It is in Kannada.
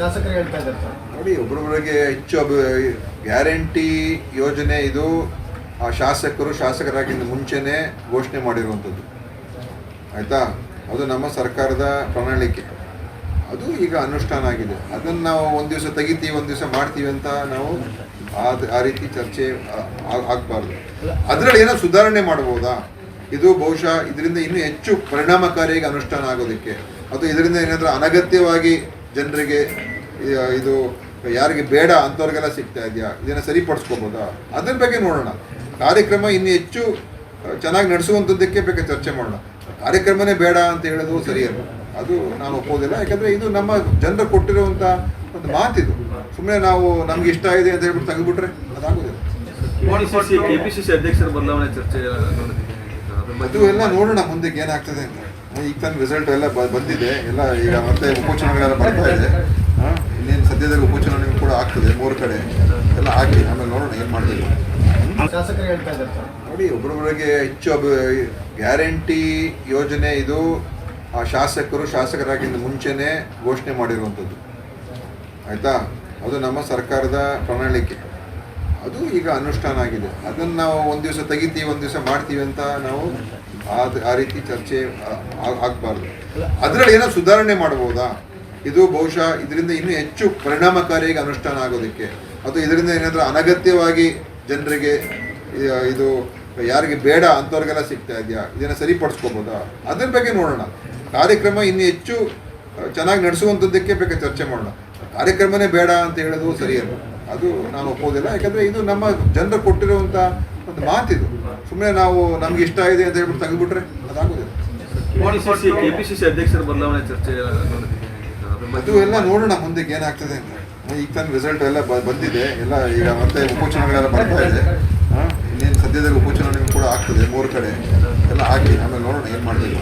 ಶಾಸಕರು ಹೇಳ್ತಾ ಇದ್ದಾರೆ ನೋಡಿ ಒಬ್ಬರೊಬ್ಬರಿಗೆ ಹೆಚ್ಚು ಅಭಿ ಗ್ಯಾರಂಟಿ ಯೋಜನೆ ಇದು, ಆ ಶಾಸಕರು ಶಾಸಕರಾಗಿಂದ ಮುಂಚೆನೇ ಘೋಷಣೆ ಮಾಡಿರುವಂಥದ್ದು. ಆಯಿತಾ? ಅದು ನಮ್ಮ ಸರ್ಕಾರದ ಪ್ರಣಾಳಿಕೆ. ಅದು ಈಗ ಅನುಷ್ಠಾನ ಆಗಿದೆ. ಅದನ್ನು ನಾವು ಒಂದು ದಿವಸ ತೆಗಿತೀವಿ, ಒಂದು ದಿವಸ ಮಾಡ್ತೀವಿ ಅಂತ ನಾವು ಆ ಆ ರೀತಿ ಚರ್ಚೆ ಆಗಬಾರ್ದು. ಅದರಲ್ಲಿ ಏನೋ ಸುಧಾರಣೆ ಮಾಡ್ಬೋದಾ? ಇದು ಬಹುಶಃ ಇದರಿಂದ ಇನ್ನೂ ಹೆಚ್ಚು ಪರಿಣಾಮಕಾರಿಯಾಗಿ ಅನುಷ್ಠಾನ ಆಗೋದಕ್ಕೆ. ಅಥವಾ ಇದರಿಂದ ಏನಾದರೂ ಅನಗತ್ಯವಾಗಿ ಜನರಿಗೆ ಇದು ಯಾರಿಗೆ ಬೇಡ ಅಂಥವ್ರಿಗೆಲ್ಲ ಸಿಗ್ತಾ ಇದೆಯಾ? ಇದನ್ನು ಸರಿಪಡಿಸ್ಕೋಬೋದಾ? ಅದ್ರ ಬಗ್ಗೆ ನೋಡೋಣ. ಕಾರ್ಯಕ್ರಮ ಇನ್ನು ಹೆಚ್ಚು ಚೆನ್ನಾಗಿ ನಡೆಸುವಂಥದ್ದಕ್ಕೆ ಬೇಕಾದ್ರೆ ಚರ್ಚೆ ಮಾಡೋಣ. ಕಾರ್ಯಕ್ರಮನೇ ಬೇಡ ಅಂತ ಹೇಳೋದು ಸರಿಯಲ್ಲ ಅದು ನಾನು ಒಪ್ಪೋದಿಲ್ಲ. ಯಾಕಂದರೆ ಇದು ನಮ್ಮ ಜನರು ಕೊಟ್ಟಿರುವಂಥ ಒಂದು ಮಾತಿದು. ಸುಮ್ಮನೆ ನಾವು ನಮ್ಗೆ ಇಷ್ಟ ಇದೆ ಅಂತ ಹೇಳ್ಬಿಟ್ಟು ತೆಗೆದುಬಿಟ್ರೆ ಅದಾಗೋದಿಲ್ಲ. ಅಧ್ಯಕ್ಷರ ಬದಲಾವಣೆ ಚರ್ಚೆ ಅದು ಎಲ್ಲ ನೋಡೋಣ ಮುಂದಕ್ಕೆ ಏನಾಗ್ತದೆ ಅಂತ. ಈಗ ತಾನು ರಿಸಲ್ಟ್ ಎಲ್ಲ ಬಂದಿದೆ. ಎಲ್ಲ ಈಗ ಮತ್ತೆ ಉಪಚುನಾವಣೆಗಳೆಲ್ಲ ಬರ್ತಾ ಇದೆ. ಇನ್ನೇನು ಸದ್ಯದಲ್ಲಿ ಉಪಚುನಾವಣೆ ಕೂಡ ಆಗ್ತದೆ ಮೂರು ಕಡೆ. ಎಲ್ಲ ಹಾಕಿ ಆಮೇಲೆ ನೋಡೋಣ ಏನು ಮಾಡ್ತೀವಿ ಶಾಸಕರು ಹೇಳ್ತಾ ಇದ್ದಾರೆ ಸರ್. ನೋಡಿ ಒಬ್ಬರೊಬ್ಬರಿಗೆ ಹೆಚ್ಚು ಅಬ್ ಗ್ಯಾರಂಟಿ ಯೋಜನೆ ಇದು ಆ ಶಾಸಕರು ಶಾಸಕರಾಗಿಂದ ಮುಂಚೆನೇ ಘೋಷಣೆ ಮಾಡಿರುವಂಥದ್ದು. ಆಯಿತಾ? ಅದು ನಮ್ಮ ಸರ್ಕಾರದ ಪ್ರಣಾಳಿಕೆ. ಅದು ಈಗ ಅನುಷ್ಠಾನ ಆಗಿದೆ. ಅದನ್ನು ನಾವು ಒಂದು ದಿವಸ ತೆಗಿತೀವಿ ಒಂದು ದಿವಸ ಮಾಡ್ತೀವಿ ಅಂತ ನಾವು ಆ ರೀತಿ ಚರ್ಚೆ ಆಗಬಾರ್ದು. ಅದರಲ್ಲಿ ಏನೋ ಸುಧಾರಣೆ ಮಾಡ್ಬೋದಾ ಇದು ಬಹುಶಃ ಇದರಿಂದ ಇನ್ನೂ ಹೆಚ್ಚು ಪರಿಣಾಮಕಾರಿಯಾಗಿ ಅನುಷ್ಠಾನ ಆಗೋದಕ್ಕೆ. ಅಥವಾ ಇದರಿಂದ ಏನಾದರೂ ಅನಗತ್ಯವಾಗಿ ಜನರಿಗೆ ಇದು, ಯಾರಿಗೆ ಬೇಡ ಅಂಥವ್ರಿಗೆಲ್ಲ ಸಿಗ್ತಾ ಇದೆಯಾ? ಇದನ್ನು ಸರಿಪಡಿಸ್ಕೋಬೋದಾ? ಅದ್ರ ಬಗ್ಗೆ ನೋಡೋಣ. ಕಾರ್ಯಕ್ರಮ ಇನ್ನು ಹೆಚ್ಚು ಚೆನ್ನಾಗಿ ನಡೆಸುವಂಥದ್ದಕ್ಕೆ ಬೇಕಾದ್ರೆ ಚರ್ಚೆ ಮಾಡೋಣ. ಕಾರ್ಯಕ್ರಮನೇ ಬೇಡ ಅಂತ ಹೇಳೋದು ಸರಿಯಲ್ಲ. ಅದು ನಾನು ಒಪ್ಪೋದಿಲ್ಲ. ಯಾಕಂದರೆ ಇದು ನಮ್ಮ ಜನರು ಕೊಟ್ಟಿರುವಂಥ ಒಂದು ಮಾತಿದು. ಸುಮ್ಮನೆ ನಾವು ನಮ್ಗೆ ಇಷ್ಟ ಇದೆ ಅಂತ ಹೇಳ್ಬಿಟ್ಟು ತೆಗೆದುಬಿಟ್ರೆ ಅದಾಗೋದಿಲ್ಲ. ಕೆಪಿಸಿಸಿ ಅಧ್ಯಕ್ಷರ ಬದಲಾವಣೆ ಚರ್ಚೆ ಅದು ಎಲ್ಲ ನೋಡೋಣ ಮುಂದಕ್ಕೆ ಏನಾಗ್ತದೆ ಅಂತ. ಈಗ ತಾನು ರಿಸಲ್ಟ್ ಎಲ್ಲ ಬಂದಿದೆ. ಎಲ್ಲ ಈಗ ಮತ್ತೆ ಉಪಚುನಾವಣೆಗಳೆಲ್ಲ ಬರ್ತಾ ಇದೆ. ಇನ್ನೇನು ಸದ್ಯದಲ್ಲಿ ಉಪಚುನಾವಣೆ ಕೂಡ ಆಗ್ತದೆ ಮೂರು ಕಡೆ. ಎಲ್ಲ ಹಾಕಿ ಆಮೇಲೆ ನೋಡೋಣ ಏನು ಮಾಡ್ತೀವಿ